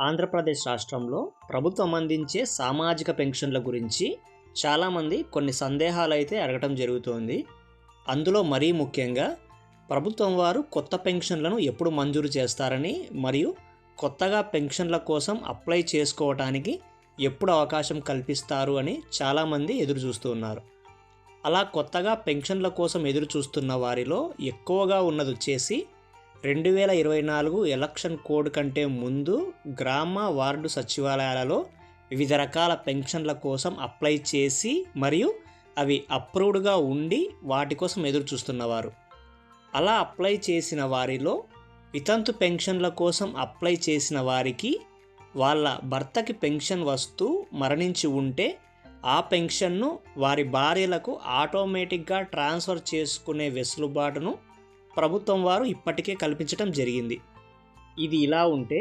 ఆంధ్రప్రదేశ్ రాష్ట్రంలో ప్రభుత్వం అందించే సామాజిక పెన్షన్ల గురించి చాలామంది కొన్ని సందేహాలు అయితే అడగటం జరుగుతోంది. అందులో మరీ ముఖ్యంగా ప్రభుత్వం వారు కొత్త పెన్షన్లను ఎప్పుడు మంజూరు చేస్తారని మరియు కొత్తగా పెన్షన్ల కోసం అప్లై చేసుకోవటానికి ఎప్పుడు అవకాశం కల్పిస్తారు అని చాలామంది ఎదురు చూస్తున్నారు అలా కొత్తగా పెన్షన్ల కోసం ఎదురు చూస్తున్న వారిలో ఎక్కువగా ఉన్నది వచ్చేసి రెండు వేల ఇరవై నాలుగు ఎలక్షన్ కోడ్ కంటే ముందు గ్రామ వార్డు సచివాలయాలలో వివిధ రకాల పెన్షన్ల కోసం అప్లై చేసి మరియు అవి అప్రూవ్డ్గా ఉండి వాటి కోసం ఎదురు చూస్తున్నవారు. అలా అప్లై చేసిన వారిలో వితంతు పెన్షన్ల కోసం అప్లై చేసిన వారికి వాళ్ళ భర్తకి పెన్షన్ వస్తూ మరణించి ఉంటే ఆ పెన్షన్ను వారి భార్యలకు ఆటోమేటిక్గా ట్రాన్స్ఫర్ చేసుకునే వెసులుబాటును ప్రభుత్వం వారు ఇప్పటికే కల్పించడం జరిగింది. ఇది ఇలా ఉంటే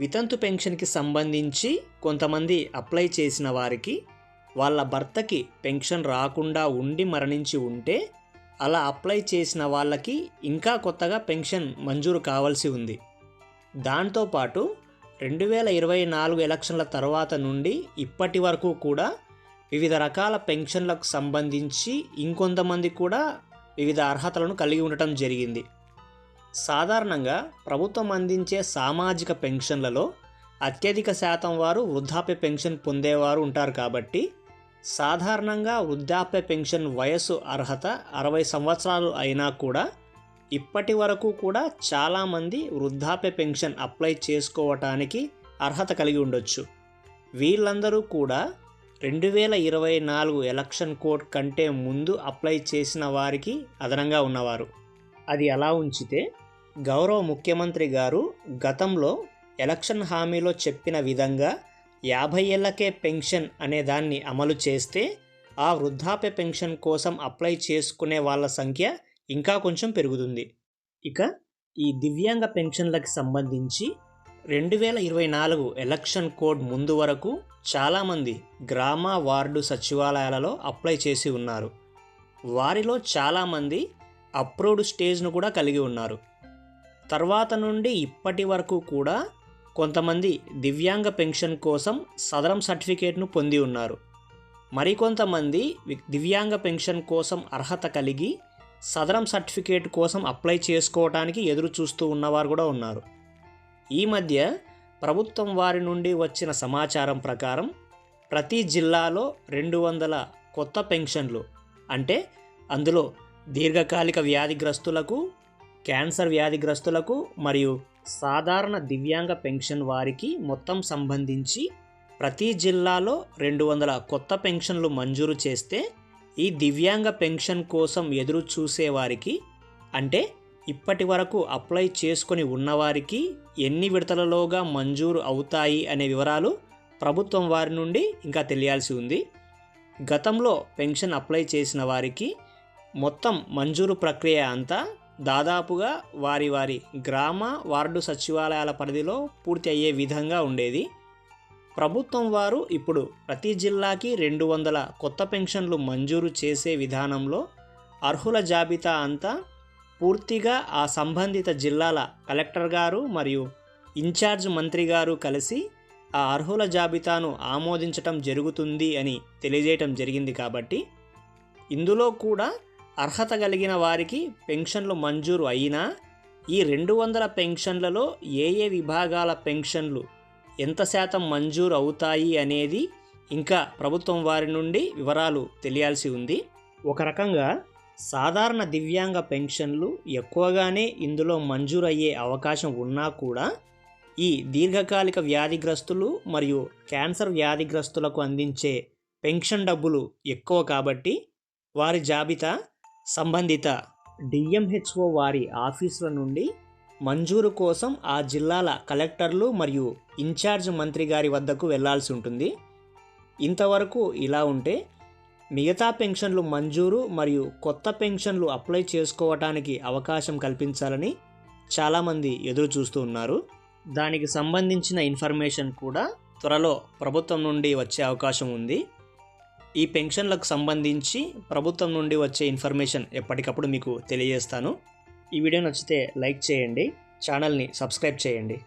వితంతు పెన్షన్కి సంబంధించి కొంతమంది అప్లై చేసిన వారికి వాళ్ళ భర్తకి పెన్షన్ రాకుండా ఉండి మరణించి ఉంటే అలా అప్లై చేసిన వాళ్ళకి ఇంకా కొత్తగా పెన్షన్ మంజూరు కావాల్సి ఉంది. దాంతోపాటు రెండు వేల ఇరవై నాలుగు ఎలక్షన్ల తర్వాత నుండి ఇప్పటి వరకు కూడా వివిధ రకాల పెన్షన్లకు సంబంధించి ఇంకొంతమంది కూడా వివిధ అర్హతలను కలిగి ఉండటం జరిగింది. సాధారణంగా ప్రభుత్వం అందించే సామాజిక పెన్షన్లలో అత్యధిక శాతం వారు వృద్ధాప్య పెన్షన్ పొందేవారు ఉంటారు కాబట్టి సాధారణంగా వృద్ధాప్య పెన్షన్ వయస్సు అర్హత అరవై సంవత్సరాలు అయినా కూడా ఇప్పటి వరకు కూడా చాలామంది వృద్ధాప్య పెన్షన్ అప్లై చేసుకోవటానికి అర్హత కలిగి ఉండొచ్చు. వీళ్ళందరూ కూడా రెండు వేల ఇరవై నాలుగు ఎలక్షన్ కోడ్ కంటే ముందు అప్లై చేసిన వారికి అదనంగా ఉన్నవారు. అది అలా ఉంచితే గౌరవ ముఖ్యమంత్రి గారు గతంలో ఎలక్షన్ హామీలో చెప్పిన విధంగా యాభై ఏళ్ళకే పెన్షన్ అనే దాన్ని అమలు చేస్తే ఆ వృద్ధాప్య పెన్షన్ కోసం అప్లై చేసుకునే వాళ్ళ సంఖ్య ఇంకా కొంచెం పెరుగుతుంది. ఇక ఈ దివ్యాంగ పెన్షన్లకు సంబంధించి రెండు వేల ఇరవై నాలుగు ఎలక్షన్ కోడ్ ముందు వరకు చాలామంది గ్రామ వార్డు సచివాలయాలలో అప్లై చేసి ఉన్నారు. వారిలో చాలామంది అప్రూవ్డ్ స్టేజ్ను కూడా కలిగి ఉన్నారు. తర్వాత నుండి ఇప్పటి వరకు కూడా కొంతమంది దివ్యాంగ పెన్షన్ కోసం సదరం సర్టిఫికేట్ను పొంది ఉన్నారు. మరికొంతమంది దివ్యాంగ పెన్షన్ కోసం అర్హత కలిగి సదరం సర్టిఫికేట్ కోసం అప్లై చేసుకోవడానికి ఎదురు చూస్తూ ఉన్నవారు కూడా ఉన్నారు. ఈ మధ్య ప్రభుత్వం వారి నుండి వచ్చిన సమాచారం ప్రకారం ప్రతి జిల్లాలో రెండు వందల కొత్త పెన్షన్లు అంటే అందులో దీర్ఘకాలిక వ్యాధిగ్రస్తులకు క్యాన్సర్ వ్యాధిగ్రస్తులకు మరియు సాధారణ దివ్యాంగ పెన్షన్ వారికి మొత్తం సంబంధించి ప్రతి జిల్లాలో రెండు వందల కొత్త పెన్షన్లు మంజూరు చేస్తే ఈ దివ్యాంగ పెన్షన్ కోసం ఎదురు చూసేవారికి అంటే ఇప్పటి వరకు అప్లై చేసుకొని ఉన్నవారికి ఎన్ని విడతలలోగా మంజూరు అవుతాయి అనే వివరాలు ప్రభుత్వం వారి నుండి ఇంకా తెలియాల్సి ఉంది. గతంలో పెన్షన్ అప్లై చేసిన వారికి మొత్తం మంజూరు ప్రక్రియ అంతా దాదాపుగా వారి వారి గ్రామ వార్డు సచివాలయాల పరిధిలో పూర్తి అయ్యే విధంగా ఉండేది. ప్రభుత్వం వారు ఇప్పుడు ప్రతి జిల్లాకి రెండు వందల కొత్త పెన్షన్లు మంజూరు చేసే విధానంలో అర్హుల జాబితా అంతా పూర్తిగా ఆ సంబంధిత జిల్లాల కలెక్టర్ గారు మరియు ఇన్ఛార్జ్ మంత్రి గారు కలిసి ఆ అర్హుల జాబితాను ఆమోదించటం జరుగుతుంది అని తెలియజేయటం జరిగింది కాబట్టి ఇందులో కూడా అర్హత కలిగిన వారికి పెన్షన్లు మంజూరు అయినా ఈ రెండు వందల పెన్షన్లలో ఏ ఏ విభాగాల పెన్షన్లు ఎంత శాతం మంజూరు అవుతాయి అనేది ఇంకా ప్రభుత్వం వారి నుండి వివరాలు తెలియాల్సి ఉంది. ఒక రకంగా సాధారణ దివ్యాంగ పెన్షన్లు ఎక్కువగానే ఇందులో మంజూరయ్యే అవకాశం ఉన్నా కూడా ఈ దీర్ఘకాలిక వ్యాధిగ్రస్తులు మరియు క్యాన్సర్ వ్యాధిగ్రస్తులకు అందించే పెన్షన్ డబ్బులు ఎక్కువ కాబట్టి వారి జాబితా సంబంధిత డిఎంహెచ్ఓ వారి ఆఫీసుల నుండి మంజూరు కోసం ఆ జిల్లాల కలెక్టర్లు మరియు ఇన్ఛార్జ్ మంత్రి గారి వద్దకు వెళ్ళాల్సి ఉంటుంది. ఇంతవరకు ఇలా ఉంటే మిగతా పెన్షన్లు మంజూరు మరియు కొత్త పెన్షన్లు అప్లై చేసుకోవటానికి అవకాశం కల్పించాలని చాలామంది ఎదురు చూస్తూ ఉన్నారు. దానికి సంబంధించిన ఇన్ఫర్మేషన్ కూడా త్వరలో ప్రభుత్వం నుండి వచ్చే అవకాశం ఉంది. ఈ పెన్షన్లకు సంబంధించి ప్రభుత్వం నుండి వచ్చే ఇన్ఫర్మేషన్ ఎప్పటికప్పుడు మీకు తెలియజేస్తాను. ఈ వీడియో నచ్చితే లైక్ చేయండి ఛానల్ని సబ్స్క్రైబ్ చేయండి.